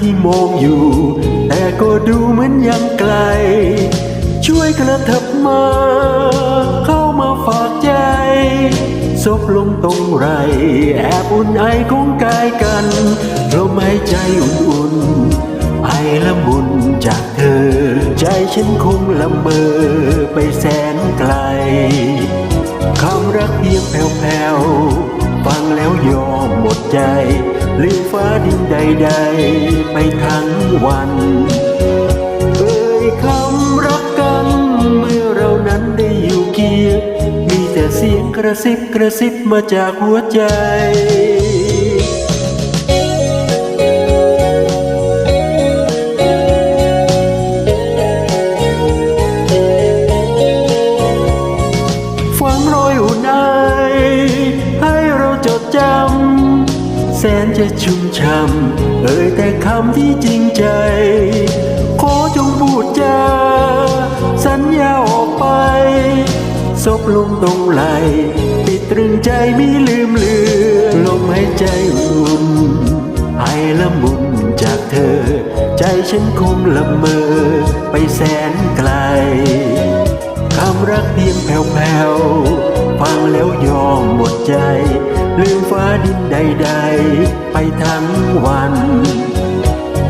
ที่มองอยู่ แต่ก็ดูเหมือนยังไกล ช่วยกระเถิบมา เข้ามาฝากใจซบลงตรงไร แอบอุ่นไอของกายกันลมหายใจอุ่นๆ ไอละมุนจากเธอ ใจฉันคงละเมอไปแสนไกลคำรักเพียงแผ่วๆ ฟังแล้วยอมหมดใจ ลืมฟ้าดินใดๆ ไปทั้งวัน เอ่ยคำรักกัน เมื่อเรานั้นได้อยู่เคียงมีแต่เสียงกระซิบกระซิบมาจากหัวใจฝังรอยอุ่นไอให้เราจดจำ แสนจะชุ่มช่ำเอ่ยแต่คำที่จริงใจ ขอจงพูดจาสัญญาออกไปซบลงตรงไหลปิดตรึงใจไม่ลืมเลือนลมหายใจอุ่นไอละมุนจากเธอ ใจฉันคงละเมอ ไปแสนไกลคำรักเพียงแผ่วๆ ฟังแล้วยอมหมดใจ ลืมฟ้าดินใดๆ ไปทั้งวัน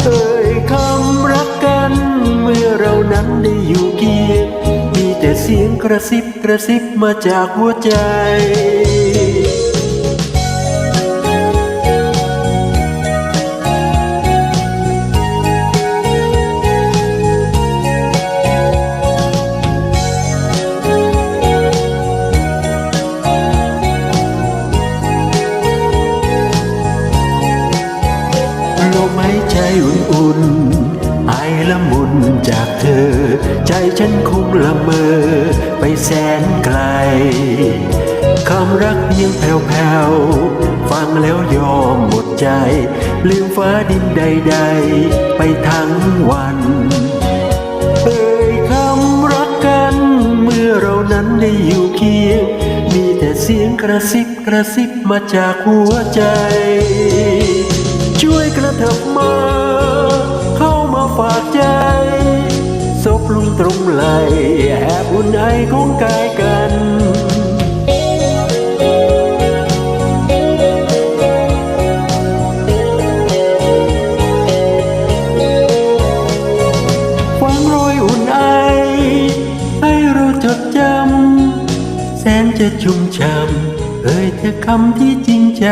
เอ่ยคำรักกัน เมื่อเรานั้นได้อยู่เคียงมีแต่เสียงกระซิบกระซิบมาจากหัวใจ ใจอุ่นๆไอละมุนจากเธอ ใจฉันคงละเมอ ไปแสนไกลคำรักเพียงแผ่วๆ ฟังแล้วยอมหมดใจ ลืมฟ้าดินใดๆ ไปทั้งวันเอ่ยคำรักกัน เมื่อเรานั้นได้อยู่เคียง มีแต่เสียงกระซิบกระซิบมาจากหัวใจ กระเถิบมา เข้ามาฝากใจซบลุงตรงไหลแอบอุ่นไอของกายกันฟังรอยอุ่นไอให้เราจดจำแสนจะชุ่มช่ำเอ่ยแต่คำที่จริงใจ